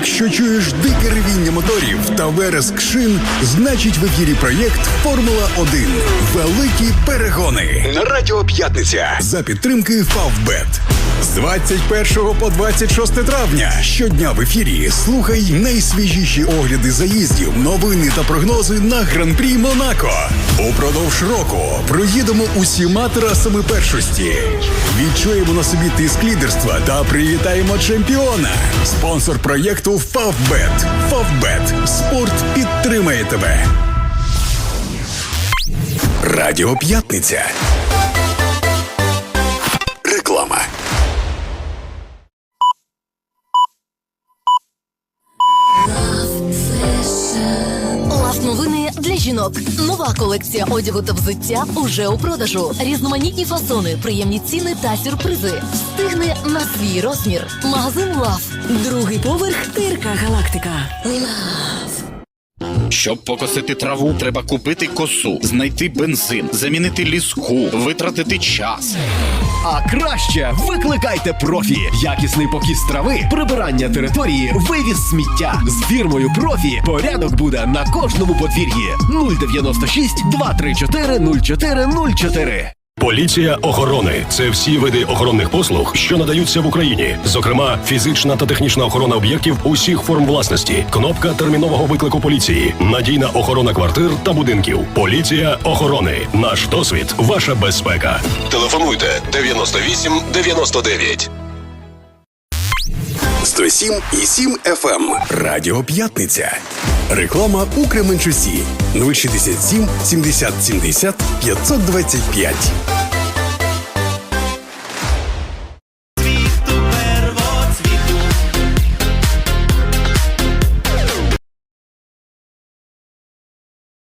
Якщо чуєш дике ревіння моторів та вереск шин, значить в ефірі проєкт Формула 1. Великі перегони на Радіо П'ятниця за підтримки Фавбет. З 21 по 26 травня щодня в ефірі слухай найсвіжіші огляди заїздів, новини та прогнози на гран-прі Монако. Упродовж року проїдемо усіма трасами першості. Відчуємо на собі тиск лідерства та привітаємо чемпіона. Спонсор проєкту Фавбет. Фавбет. Спорт підтримає тебе. Радіо П'ятниця. Лав новини для жінок. Нова колекція одягу та взуття уже у продажу. Різноманітні фасони, приємні ціни та сюрпризи. Встигни на свій розмір. Магазин Лав. Другий поверх Тирка Галактика. Щоб покосити траву, треба купити косу, знайти бензин, замінити ліску, витратити час. А краще викликайте профі. Якісний покіс трави, прибирання території, вивіз сміття. З фірмою профі порядок буде на кожному подвір'ї. 096 234 0404. Поліція охорони це всі види охоронних послуг, що надаються в Україні, зокрема фізична та технічна охорона об'єктів усіх форм власності, кнопка термінового виклику поліції, надійна охорона квартир та будинків. Поліція охорони. Наш досвід, ваша безпека. Телефонуйте 98 99. 107 і 7 FM. Радіо П'ятниця. Реклама у Кременчусі 067 70 70 525.